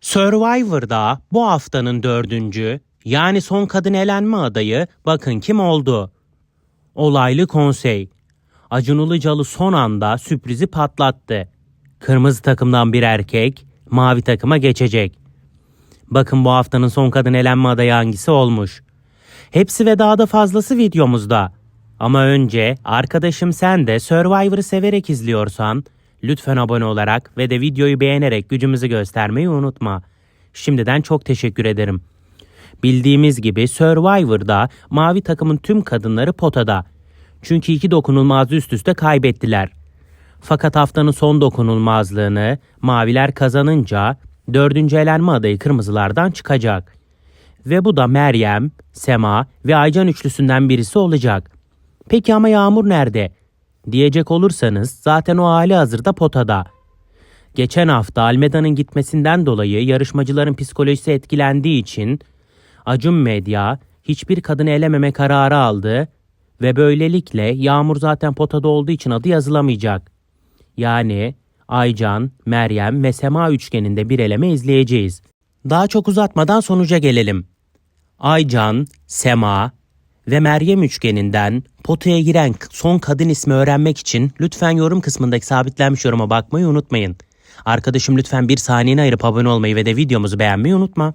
Survivor'da bu haftanın dördüncü yani son kadın elenme adayı bakın kim oldu? Olaylı konsey. Acun Ilıcalı son anda sürprizi patlattı. Kırmızı takımdan bir erkek mavi takıma geçecek. Bakın bu haftanın son kadın elenme adayı hangisi olmuş. Hepsi ve daha da fazlası videomuzda. Ama önce arkadaşım sen de Survivor'ı severek izliyorsan lütfen abone olarak ve de videoyu beğenerek gücümüzü göstermeyi unutma. Şimdiden çok teşekkür ederim. Bildiğimiz gibi Survivor'da mavi takımın tüm kadınları potada. Çünkü iki dokunulmazı üst üste kaybettiler. Fakat haftanın son dokunulmazlığını maviler kazanınca dördüncü elenme adayı kırmızılardan çıkacak. Ve bu da Meryem, Sema ve Aycan üçlüsünden birisi olacak. Peki ama Yağmur nerede? Diyecek olursanız zaten o hali hazırda potada. Geçen hafta Almeda'nın gitmesinden dolayı yarışmacıların psikolojisi etkilendiği için Acun Medya hiçbir kadını elememe kararı aldı ve böylelikle Yağmur zaten potada olduğu için adı yazılamayacak. Yani Aycan, Meryem ve Sema üçgeninde bir eleme izleyeceğiz. Daha çok uzatmadan sonuca gelelim. Aycan, Sema ve Meryem üçgeninden potaya giren son kadın ismi öğrenmek için lütfen yorum kısmındaki sabitlenmiş yoruma bakmayı unutmayın. Arkadaşım lütfen bir saniyeni ayırıp abone olmayı ve de videomuzu beğenmeyi unutma.